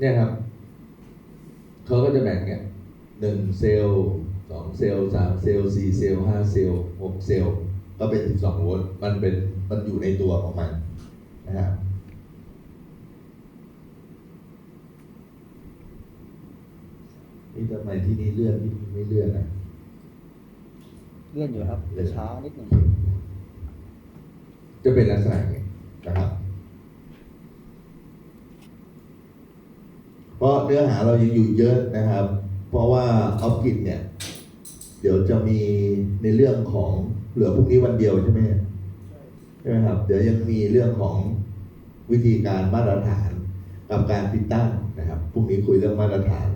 เนี่ยครับเขาก็จะแบ่งเนี่ยหนึ่งเซลล์สองเซลล์สามเซลล์สี่เซลล์ห้าเซลล์หกเซลล์ก็เป็นสิบสองโวลต์มันเป็นมันอยู่ในตัวของมันนะครับนี่ทำไมที่นี่เลื่อนที่นี่ไม่เลื่อนนะเลื่อนอยู่ครับแต่ช้านิดหนึ่งจะเป็นลักษณะอย่างนี้นะครับ เพราะเนื้อหาเรายังอยู่เยอะนะครับ เพราะว่าออฟกิจเนี่ย เดี๋ยวจะมีในเรื่องของเหลือพรุ่งนี้วันเดียวใช่ไหมใช่ไหมครับ เดี๋ยวยังมีเรื่องของวิธีการมาตรฐานกับการติดตั้งนะครับพรุ่งนี้คุยเรื่องมาตรฐาน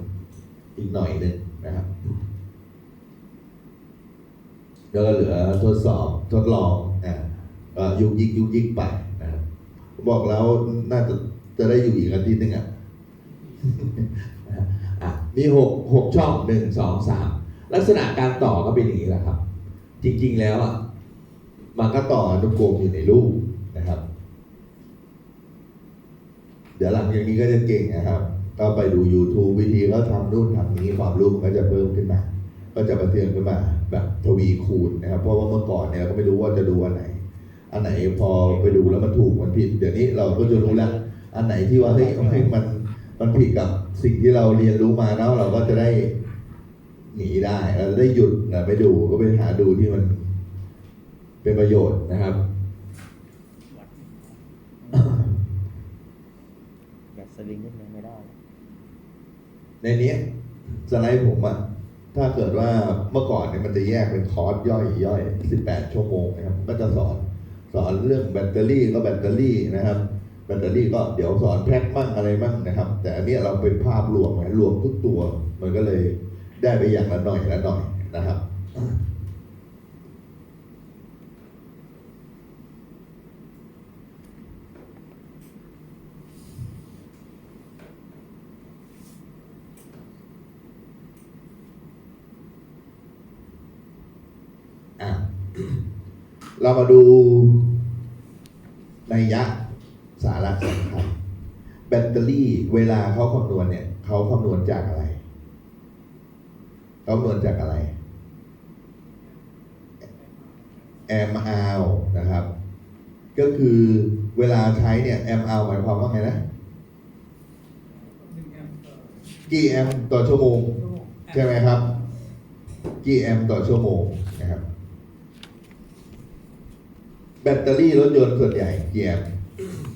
อีกหน่อยหนึ่งนะครับแล้วก็เหลือทดสอบทดลองอ่าก็ยุกยิกยุกยิกไปนะครับบอกแล้วน่าจะจะได้อยู่อีกอาทิตย์นึงอะ มีหกหกช่องหนึ่งสองสามลักษณะการต่อก็เป็นอย่างนี้แหละครับ จริง ๆ แล้วอะมันก็ต่ออนุกรมอยู่ในรูปนะครับ เดี๋ยวหลังจากนี้ก็จะเก่งนะครับ ก็ไปดู YouTube วิธีเขาทำนู่นทำนี้ความรู้มันก็จะเพิ่มขึ้นมา ก็จะประเทือนขึ้นมา แบบทวีคูณนะครับ เพราะว่าเมื่อก่อนเนี่ยเราก็ไม่รู้ว่าจะดูอันไหน อันไหนพอไปดูแล้วมันถูกมันผิด เดี๋ยวนี้เราก็จะรู้แล้ว อันไหนที่ว่าเฮ้ยมัน มันผิดกับสิ่งที่เราเรียนรู้มาแล้วเราก็จะได้หนีได้ เราจะได้หยุดนะไม่ดูก็ไปหาดูที่มันเป็นประโยชน์นะครับอยากสลิงนิดนึงไม่ได้ ในนี้สไลด์ผมอะถ้าเกิดว่าเมื่อก่อนเนี่ยมันจะแยกเป็นคอร์สย่อยย่อย18 ชั่วโมงนะครับ ก็จะสอน สอนเรื่องแบตเตอรี่ก็แบตเตอรี่นะครับ แบตเตอรี่ก็เดี๋ยวสอนแพ็คมั่งอะไรมั่งนะครับ แต่อันนี้เราเป็นภาพรวมไงรวมทุกตัว มันก็เลยได้ไปอย่างละหน่อยละหน่อยนะครับอะเรามาดูในยยะ สาระสำคัญแบตเตอรี่เวลาเขาคำนวณเนี่ยเขาคำนวณจากอะไรเขาคำนวณจากอะไรแอมอานะครับ ก็คือเวลาใช้เนี่ยแอมอาหมายความว่าไงนะหนึ่งแอมป์ต่อกี่แอมป์ต่อชั่วโมงชั่วโมงใช่ไหมครับกี่แอมป์ต่อชั่วโมงนะครับ แบตเตอรี่รถยนต์ส่วนใหญ่กี่แอมป์อ่า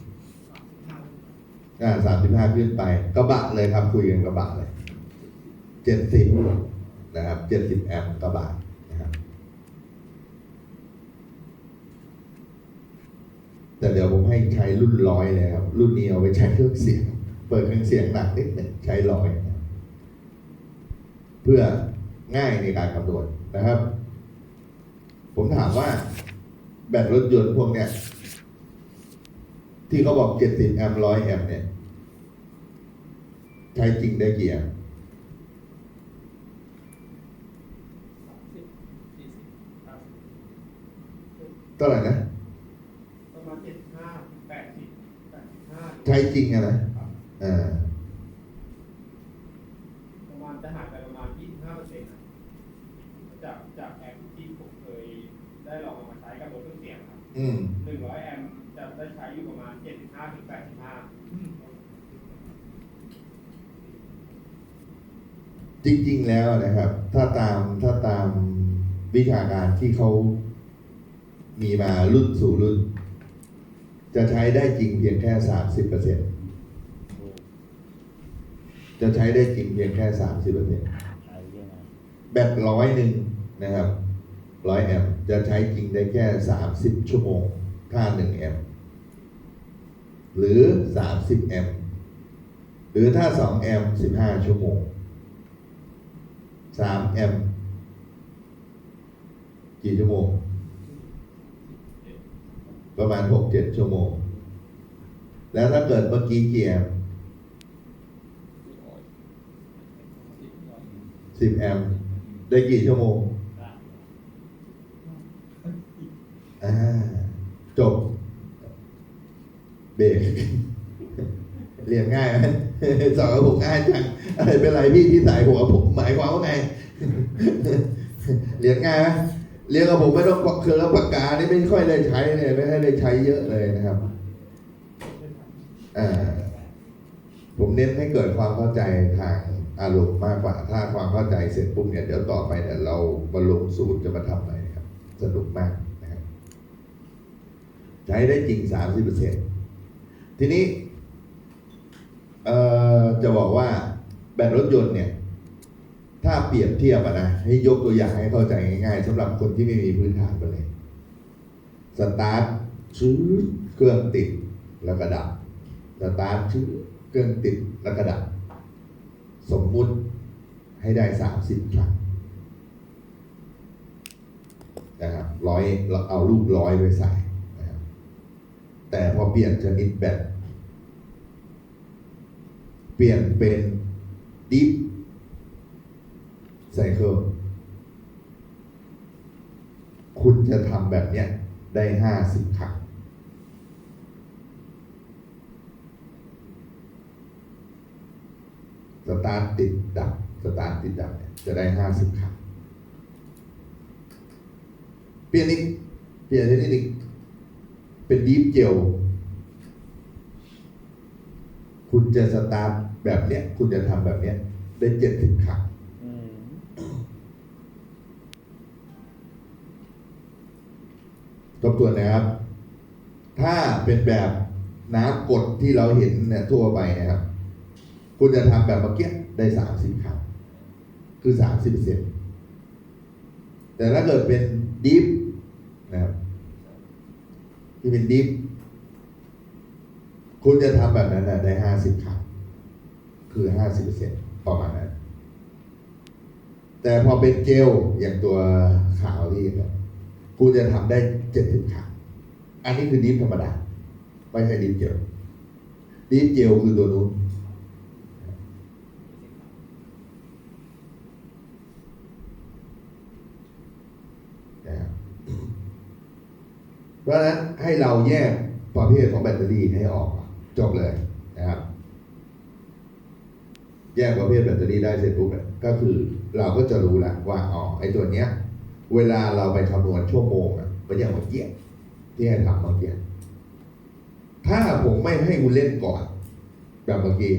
สามสิบห้าขึ้นไปกระบะเลยครับคุยกันกระบะเลยเจ็ดสิบนะครับเจ็ดสิบแอมป์กระบะนะครับ แต่เดี๋ยวผมให้ใช้รุ่นร้อยเลยครับ รุ่นนี้เอาไปใช้เครื่องเสียง เปิดเครื่องเสียงหนักนิดหนึ่งใช้ร้อยเพื่อง่ายในการคำนวณนะครับ ผมถามว่าแบตรถยนต์พวกเนี้ย ที่เขาบอก70แอมป์100แอมป์เนี่ย ใช้จริงได้กี่แอมป์สิบสี่สิบห้าสิบเท่าไหร่นะประมาณเจ็ดสิบห้าแปดสิบแปดสิบห้าใช้จริงอะนะครับอ่าประมาณจะหายไปประมาณยี่สิบห้าเปอร์เซ็นต์จากจากแอมป์ที่ผมเคยได้ลองเอามาใช้กับรถเครื่องเสียงครับ อืม หนึ่งร้อยแอมป์จะได้ใช้อยู่ประมาณเจ็ดสิบห้าถึงแปดสิบห้า จริง ๆ แล้วนะครับ ถ้าตามถ้าตามวิชาการที่เขามีมารุ่นสู่รุ่น จะใช้ได้จริงเพียงแค่สามสิบเปอร์เซ็นจะใช้ได้จริงเพียงแค่สามสิบเปอร์เซ็นแบตร้อยหนึ่งนะครับร้อยแอมจะใช้จริงได้แค่สามสิบชั่วโมงถ้าหนึ่งแอมหรือสามสิบแอมหรือถ้าสองแอมสิบห้าชั่วโมง สามแอมป์กี่ชั่วโมง ประมาณหกเจ็ดชั่วโมง แล้วถ้าเกิดเมื่อกี้กี่แอมป์สิบแอมป์ได้กี่ชั่วโมงจบเบรก เรียนง่ายไหมสอนผมง่ายจังอะไรเป็นไรพี่ที่สายหัวผมหมายความว่าไง เรียนง่ายไหมเรียนกับผมไม่ต้องคือแล้วปากกานี่ไม่ค่อยได้ใช้เลยไม่ค่อยได้ใช้เยอะเลยนะครับผมเน้นให้เกิดความเข้าใจทางอารมณ์มากกว่า ถ้าความเข้าใจเสร็จปุ๊บเนี่ยเดี๋ยวต่อไปเนี่ยเรามาลงสูตรจะมาทำอะไรครับ สนุกมากนะครับ ใช้ได้จริงสามสิบเปอร์เซ็นทีนี้ จะบอกว่าแบตรถยนต์เนี่ย ถ้าเปรียบเทียบนะให้ยกตัวอย่างให้เข้าใจง่ายๆสำหรับคนที่ไม่มีพื้นฐานไปเลย สตาร์ทชื้อเครื่องติดแล้วก็ดับสตาร์ทชื้อเครื่องติดแล้วก็ดับ สมมุติให้ได้สามสิบครั้งนะครับร้อยเอาลูกร้อยไปใส่นะครับแต่พอเปลี่ยนชนิดแบต เปลี่ยนเป็นดิฟไซเคิลคุณจะทำแบบเนี้ยได้ห้าสิบครั้งสตาร์ทติดดับสตาร์ทติดดับเนี่ยจะได้ห้าสิบครั้งเปลี่ยนอีกเปลี่ยนชนิดอีกเป็นดีฟเจล คุณจะสตาร์ทแบบเนี้ย คุณจะทำแบบเนี้ย ได้เจ็ดสิบครั้งทบทวนนะครับ ถ้าเป็นแบบน้ำกดที่เราเห็นเนี่ยทั่วไปนะครับ คุณจะทำแบบเมื่อกี้ได้สามสิบครั้งคือสามสิบเปอร์เซ็นต์แต่ถ้าเกิดเป็นดิฟนะครับ ที่เป็นดิฟ คุณจะทำแบบนั้นได้ห้าสิบครั้งคือห้าสิบเปอร์เซ็นต์ประมาณนั้น แต่พอเป็นเจลอย่างตัวขาวที่เนี่ยคุณจะทำได้เจ็ดสิบครั้งอันนี้คือดิฟธรรมดา ไม่ใช่ดิฟเจลดิฟเจลคือตัวนู้นนะครับเพราะนั้นให้เราแยกประเภทของแบตเตอรี่ให้ออก จบเลยนะครับ แยกประเภทแบตเตอรี่ได้เสร็จปุ๊บก็คือเราก็จะรู้แล้วว่าอ๋อไอ้ตัวเนี้ย เวลาเราไปคำนวณชั่วโมงอะมันย่างเมื่อกี้ที่ให้ทำเมื่อกี้ถ้าผมไม่ให้คุณเล่นก่อน แบบเมื่อกี้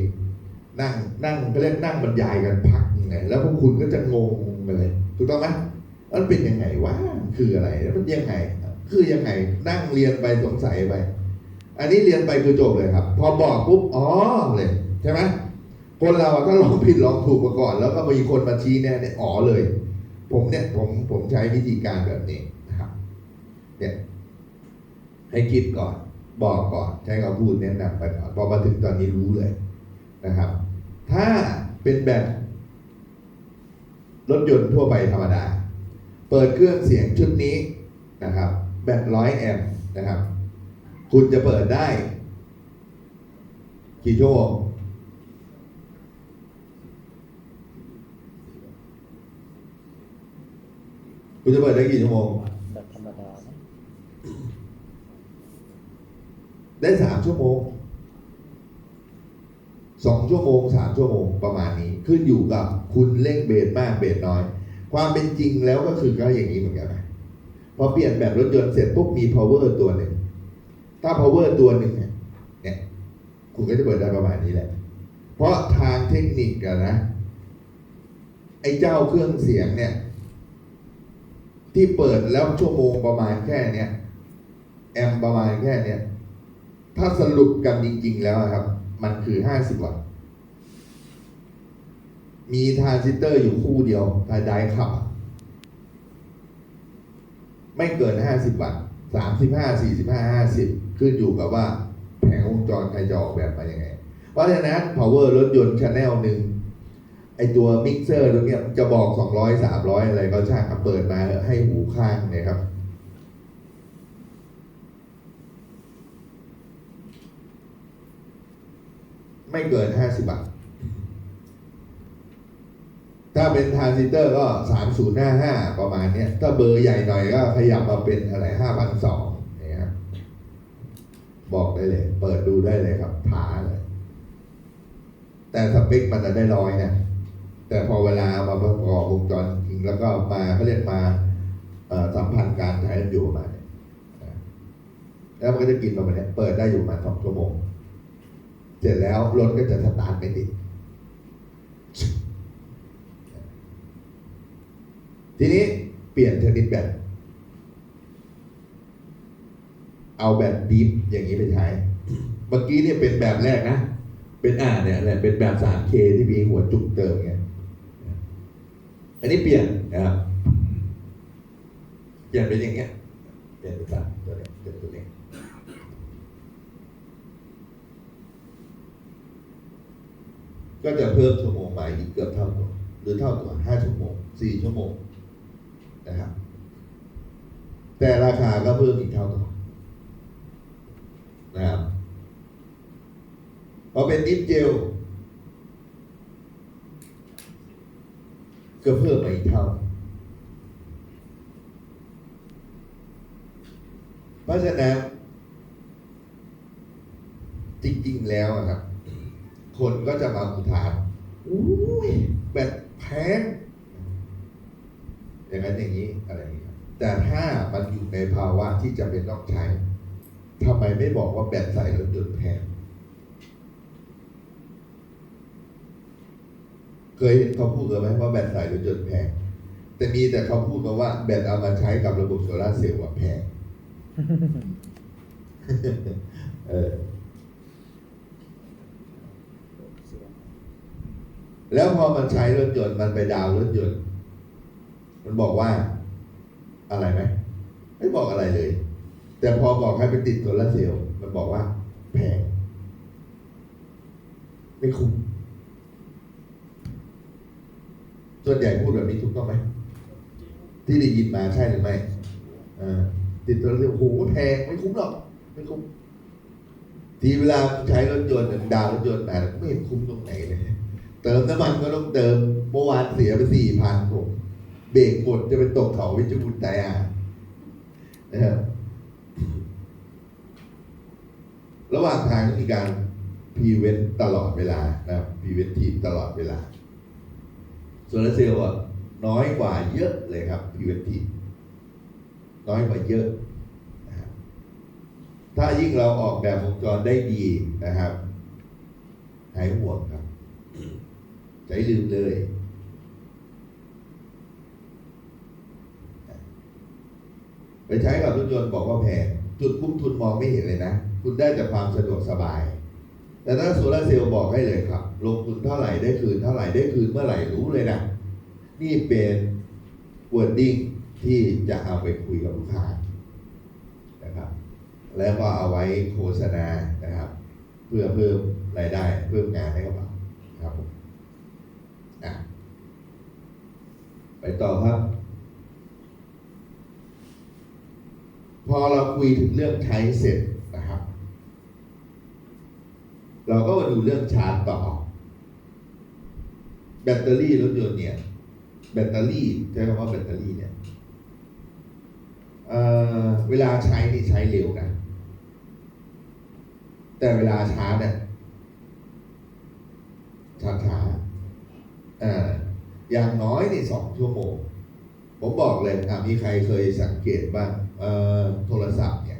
นั่งนั่งก็เรียกนั่งบรรยายกันพักหนึงไงแล้วพวกคุณก็จะงงไปเลยถูกต้องไหมมันเป็นยังไงวะคืออะไรแล้วมันยังไง คือยังไง นั่งเรียนไปสงสัยไป อันนี้เรียนไปคือจบเลยครับ พอบอกปุ๊บอ๋อเลยใช่ไหมคนเราอะก็ลองผิดลองถูกมาก่อน แล้วก็มีคนมาชี้แน่เนี่ยอ๋อเลย ผมเนี่ยผมผมใช้วิธีการแบบนี้นะครับเนี่ยให้คิดก่อน บอกก่อนใช้คำพูดแนะนำไปก่อนพอมาถึงตอนนี้รู้เลยนะครับ ถ้าเป็นแบบ รถยนต์ทั่วไปธรรมดา เปิดเครื่องเสียงชุดนี้นะครับ แบตร้อยแอมป์นะครับ คุณจะเปิดได้ กี่ชั่วโมงคุณจะเปิดได้กี่ชั่วโมงแบบธรรมดาได้สามชั่วโมงสองชั่วโมงสามชั่วโมงประมาณนี้ ขึ้นอยู่กับคุณเร่งเบรมากเบรน้อย ความเป็นจริงแล้วก็คือก็อย่างนี้เหมือนกันนะพอเปลี่ยนแบบรถยนต์เสร็จปุ๊บมี power ตัวหนึ่ง ถ้า power ตัวหนึ่งเนี่ยเนี่ยคุณก็จะเปิดได้ประมาณนี้แหละ เพราะทางเทคนิคอะนะ ไอ้เจ้าเครื่องเสียงเนี่ย ที่เปิดแล้วชั่วโมงประมาณแค่เนี้ยแอมป์ประมาณแค่เนี้ยถ้าสรุปกันจริง ๆ แล้วครับ มันคือห้าสิบวัตต์มีทรานซิสเตอร์อยู่คู่เดียวภายใดขับ ไม่เกินห้าสิบวัตต์สามสิบห้าสี่สิบห้าห้าสิบ ขึ้นอยู่กับว่าแผงวงจรใครจะออกแบบมายังไง เพราะฉะนั้น power รถยนต์ชาแนลหนึ่งไอตัวมิกเซอร์ตรงนี้ยจะบอก 200 300 อะไรก็ช่างเปิดมาให้หูข้างเนี่ยครับ ไม่เกิน 50 บาท ถ้าเป็นทรานซิสเตอร์ก็ 3055 ประมาณเนี้ย ถ้าเบอร์ใหญ่หน่อยก็ขยับมาเป็นอะไร 5,200 บอกได้เลย เปิดดูได้เลยครับผาเลย แต่สเปคมันจะได้ร้อยนะแต่พอเวลามาประกอบวงจรจริงแล้วก็มาเขาเรียกมาสัมพันธ์การใช้กันอยู่ประมาณนี้แล้วมันก็จะกินประมาณนี้เปิดได้อยู่ประมาณสองชั่วโมง เสร็จแล้วรถก็จะสตาร์ทไม่ติด ทีนี้เปลี่ยนชนิดแบต เอาแบบดิฟอย่างนี้ไปใช้ เมื่อกี้เนี่ยเป็นแบบแรกนะ เป็นอ่าเนี่ยแหละเป็นแบบ 3K ที่มีหัวจุกเติมไงอันนี้เปลี่ยนนะครับ เปลี่ยนเป็นอย่างเงี้ย เปลี่ยนเป็นสามตัวเนี้ยเป็นตัวนี้ก็จะเพิ่มชั่วโมงใหม่อีกเกือบเท่าตัวหรือเท่าตัวห้าชั่วโมงสี่ชั่วโมงนะครับ แต่ราคาก็เพิ่มอีกเท่าตัวนะครับ พอเป็นดิฟเจลก็เพิ่มมาอีกเท่า เพราะฉะนั้นจริง ๆ แล้วครับ คนก็จะมาอุทานอุ้ยแบบแพงอย่างนั้นอย่างนี้อะไรอย่างนี้ครับแต่ถ้ามันอยู่ในภาวะที่จะเป็นต้องใช้ทำไมไม่บอกว่าแบตใส่รถยนต์แพง เคยเห็นเขาพูดกันไหมว่าแบตใส่รถยนต์แพง แต่มีแต่เขาพูดมาว่าแบตเอามาใช้กับระบบโซลาร์เซลล์อะแพงเออแล้วพอมันใช้รถยนต์มันไปดาวน์รถยนต์ มันบอกว่า อะไรไหมไม่บอกอะไรเลย แต่พอบอกให้ไปติดโซลาร์เซลล์มันบอกว่า แพง ไม่คุ้ม ส่วนใหญ่พูดแบบนี้ถูกต้องไหมที่ได้ยินมาใช่หรือไม่ติดโซลาร์เซลล์โอ้โหแพงไม่คุ้มหรอกไม่คุ้มทีเวลาใช้รถยนต์ดาวรถยนต์แต่ไม่เห็นคุ้มตรงไหนเลย เติมน้ำมันก็ต้องเติมเมื่อวานเสียไปสี่พันผมเบรกหมดจะไปตกเขาวิจิตรบุญใจอ่นะครับระหว่างทางก็มีการพีเวนตลอดเวลานะครับพีเวนทีตลอดเวลา โซลาร์เซลล์อะน้อยกว่าเยอะเลยครับพรีเวนทีน้อยกว่าเยอะนะครับถ้ายิ่งเราออกแบบวงจรได้ดีนะครับ หายห่วงครับ ใจลืมเลย ไปใช้กับรถยนต์บอกว่าแพงจุดคุ้มทุนมองไม่เห็นเลยนะ คุณได้แต่ความสะดวกสบาย แต่ถ้าโซลาเซลล์บอกให้เลยครับ ลงทุนเท่าไหร่ได้คืนเท่าไหร่ได้คืนเมื่อไหร่รู้เลยนะ นี่เป็น wording ที่จะเอาไปคุยกับลูกค้านะครับ แล้วก็เอาไว้โฆษณานะครับ เพื่อเพิ่มรายได้เพิ่มงานให้กับเราครับผมอะไปต่อครับ พอเราคุยถึงเรื่องใช้เสร็จ เราก็มาดูเรื่องชาร์จต่อ แบตเตอรี่รถยนต์เนี่ย แบตเตอรี่ใช้คำว่าแบตเตอรี่เนี่ยเเวลาใช้นี่ใช้เร็วนะ แต่เวลาชาร์จเนี่ยช้าช้าๆอ่าอย่างน้อยนี่สองชั่วโมง ผมบอกเลยอะมีใครเคยสังเกตบ้างโทรศัพท์เนี่ย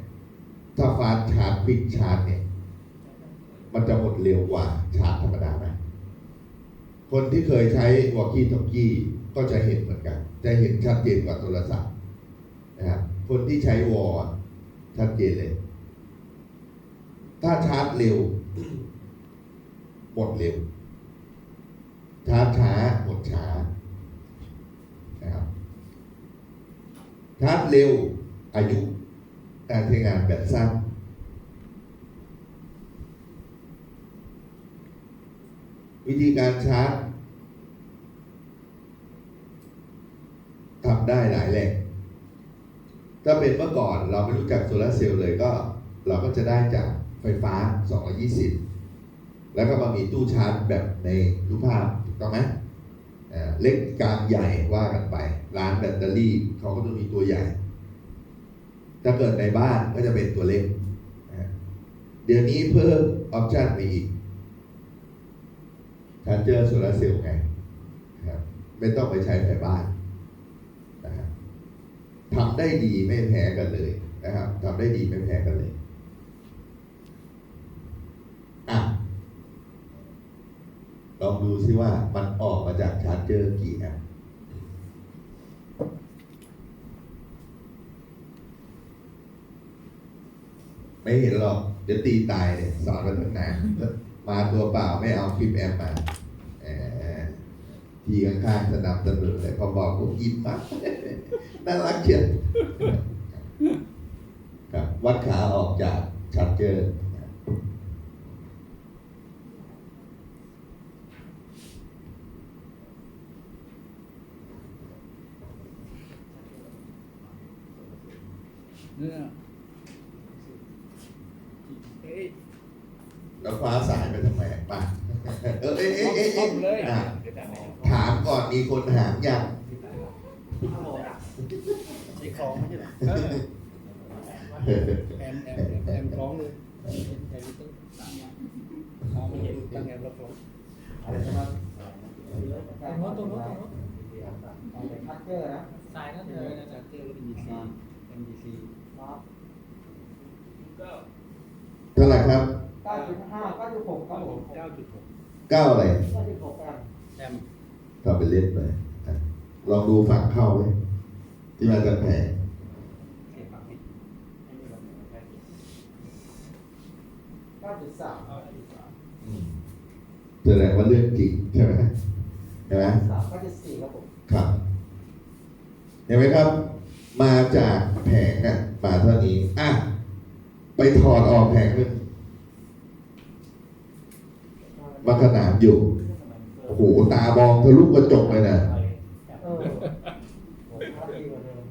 ถ้าฟาสชาร์จควิกชาร์จเนี่ย มันจะหมดเร็วกว่าชาร์จธรรมดาไหมคนที่เคยใช้วอลกี้ทอกกี้ก็จะเห็นเหมือนกัน จะเห็นชัดเจนกว่าโทรศัพท์นะครับคนที่ใช้วอลชัดเจนเลย ถ้าชาร์จเร็ว หมดเร็ว ชาร์จช้าหมดช้านะครับชาร์จเร็วอายุ การใช้งานแบบสั้น วิธีการชาร์จทำได้หลายแหล่งถ้าเป็นเมื่อก่อนเราไม่รู้จักโซลาเซลล์เลยก็ เราก็จะได้จากไฟฟ้า 220 แล้วก็มามีตู้ชาร์จแบบในรูปภาพถูกต้องไหมเล็กกลางใหญ่ว่ากันไป ร้านแบตเตอรี่เขาก็จะมีตัวใหญ่ ถ้าเกิดในบ้านก็จะเป็นตัวเล็ก เดี๋ยวนี้เพิ่มออปชันไปอีก ชาร์จเจอร์โซลาร์เซลล์ไงครับไม่ต้องไปใช้ไฟบ้านนะครับทำได้ดีไม่แพ้กันเลยนะครับทำได้ดีไม่แพ้กันเลยอะลองดูซิว่ามันออกมาจากชาร์จเจอร์กี่แอมป์ไม่เห็นหรอกเดี๋ยวตีตายเนี่ยสอนมาตั้งนาน มาตัวเปล่าไม่เอาคลิปแอมมาทีข้างๆสนับสนุนเลยพอบอกผมยิ้มมากน่ารักเชียวครับวัดขาออกจากชาร์จเจอร์เนี่ยเอ้ย แล้วคว้าสายไปทำไมมาเออเอ๊ะเอ๊ะเอ๊ะต้เอ๊ะมเลยอะถามก่อนมีคนถามยังใช้ของไม่ใช่เหรอแอมแอมแอมแอมคล้องเลยแอมต้องตั้งแอมคล้องไม่เห็นตั้งแอมแล้วคล้องแต่โน้ตตรงโน้ตตรงโน้ตเอาไปคัตเตอร์นะสายนั่นเอเลอยคัตเตอร์แล้วเป็น DC MDC ครับก็เท่าไหร่ครับเก้า จุดห้าเก้าจุดหกครับผม9.6เก้าอะไรเก้าจุดหกแอมป์แอมทำเป็นเล่นไปอะลองดูฝั่งเข้าไหมที่มาจากแผงเสียฝั่งนี้เก้าจุดสามเอาได้ดีกว่าอืมแสดงว่าเรื่องจริงใช่ไหมใช่ไหมสามเก้าจุดสี่ครับผมครับเห็นไหมครับ มาจากแผงอะมาเท่านี้อะไปถอดออกแผงหนึ่ง มาขนานอยู่ โอ้โห ตามองทะลุกระจกเลยนะเออโหชาร์จดีกว่าเดิม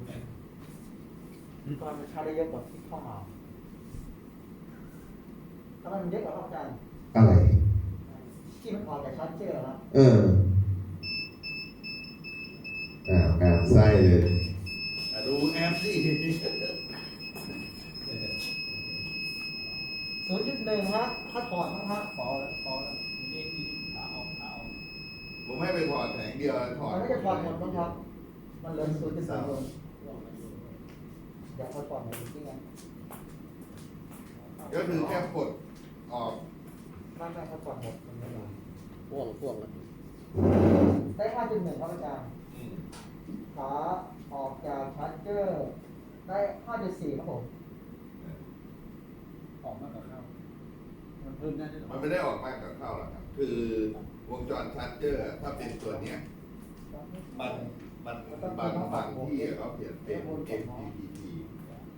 ตอนมันชาร์จได้เยอะกว่าที่เข้ามาทำไมมันเยอะกว่าครับอาจารย์อะไร ที่มันออกจากชาร์จเจอร์นะเอออ่างามไส้เลยดูแอมสิศูนย์จุดหนึ่งฮะถ้าถอดมั้งฮะพอแล้วพอแล้วเด็กที่ขาออกขาออก ผมให้ไปถอดแผงเดียวถอดมันไม่จะถอดหมดมั้งครับ มันเหลือศูนย์จุดสองเดี๋ยวเอาถอดหมดจริงๆไงก็คือแค่กดออกไม่ไม่เขาถอดหมดมันไม่มาพ่วงพ่วงแล้วได้ห้าจุดหนึ่งครับอาจารย์ขาออกจากชาร์จเจอร์ ได้ห้าจุดสี่ครับผมออกมากกว่าเข้ามันเพิ่มได้ด้วยเหรอมันไม่ได้ออกมากกับเข้าหรอกครับ คือ วงจรชาร์จเจอร์ถ้าเป็นตัวเนี้ยมันมันบางบางที่เขาเปลี่ยนเป็น MPPT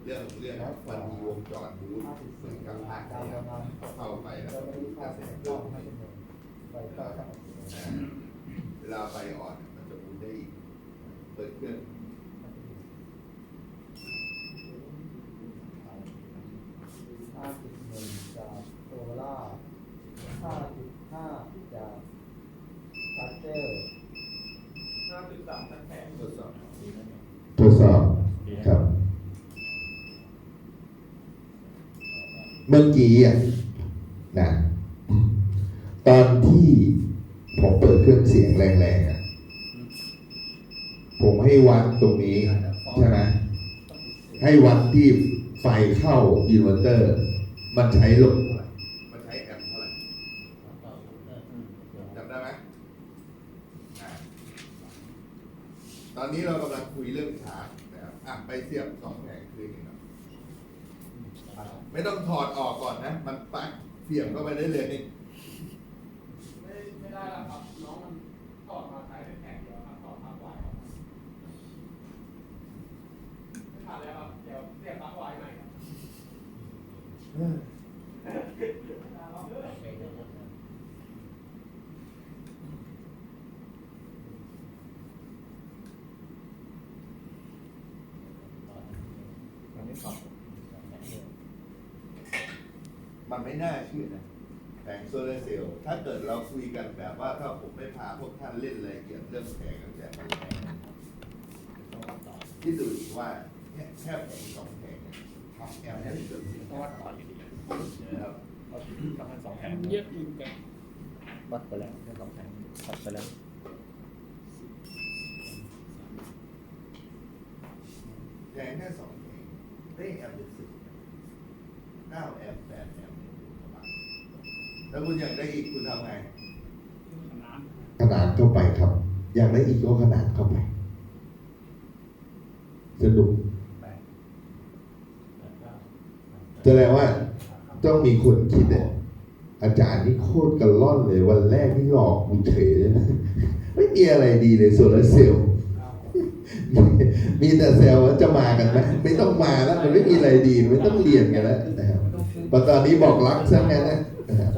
เรื่องเรื่องมันมีวงจรบูทเหมือนกับภาคเนี้ประมาณเข้าไปแล้วก็มีกระแสไปเพิ่เข้ามขึ้นจุดหนึ่งไปเข้าครับเวลาไฟอ่อนมันจะบูทได้อีกเปิดเครื่องห้าจุดหนึ่งจากโซล่าห้าจุดห้าจาก ชาร์จเจอร์ห้าจุดสามตั้งแผงทดสอบทดสอบครับ เมื่อกี้อะนะตอนที่ผมเปิดเครื่องเสียงแรงๆอะผมให้วัดตรงนี้ ใช่ไหมให้วัดที่ไฟเข้าอินเวอร์เตอร์ มันใช้ลมเท่าไหร่มันใช้แอมป์เท่าไหร่จำได้ไหมอ่าต อนนี้เรากำลังคุยเรื่องชาร์จนะครับอะไปเสียบสองแผงคืนนี้ครับไม่ต้องถอดออกก่อนนะ มันปลั๊กเสียบเข้าไปได้เลย ไม่ไม่ได้แล้วครับน้องมันถอดมาใช้เป็นแผงเดียวครับถอดปลั๊กไว้ครับไม่ทันแล้วครับเดี๋ยวเสียบปลั๊กไว้ใหม่ครับเอาเถอะ มันไม่ขับ มันไม่น่าเชื่อนะแผงโซลาร์เซลล์ถ้าเกิดเราคุยกันแบบว่าถ้าผมไม่พาพวกท่านเล่นรายละเอียดเรื่องแผงตั้งแต่มันแรงที่ดูอีกว่าแค่แผงสองแผงเนี่ยทำแอลได้เกือบสิบเพราะว่าต่ออยู่ดีนะครับประมาณสองแผงเยอะอยู่กันวัดไปแล้วไม่ต้องแทงวัดไปแล้วแทงแค่สองเพลงได้แอมเป็นสิบเก้าแอมแปดแอม แล้วคุณอยากได้อีกคุณทำไง ขนาดเข้าไปครับ อยากได้อีกก็ขนาดเข้าไปสนุกแปดแปดเก้าแสดงว่าต้องมีคนคิดเนี่ยอาจารย์นี่โคตรกระล่อนเลยวันแรกนี่หลอกกูเฉยเลยนะไม่มีอะไรดีเลยโซลาร์เซลล์มีแต่เซลล์ว่าจะมากันไหมไม่ต้องมาแล้ว มันไม่มีอะไรดี ไม่ต้องเรียนกันแล้วนะครับพอตอนนี้บอกรักซะงั้นนะ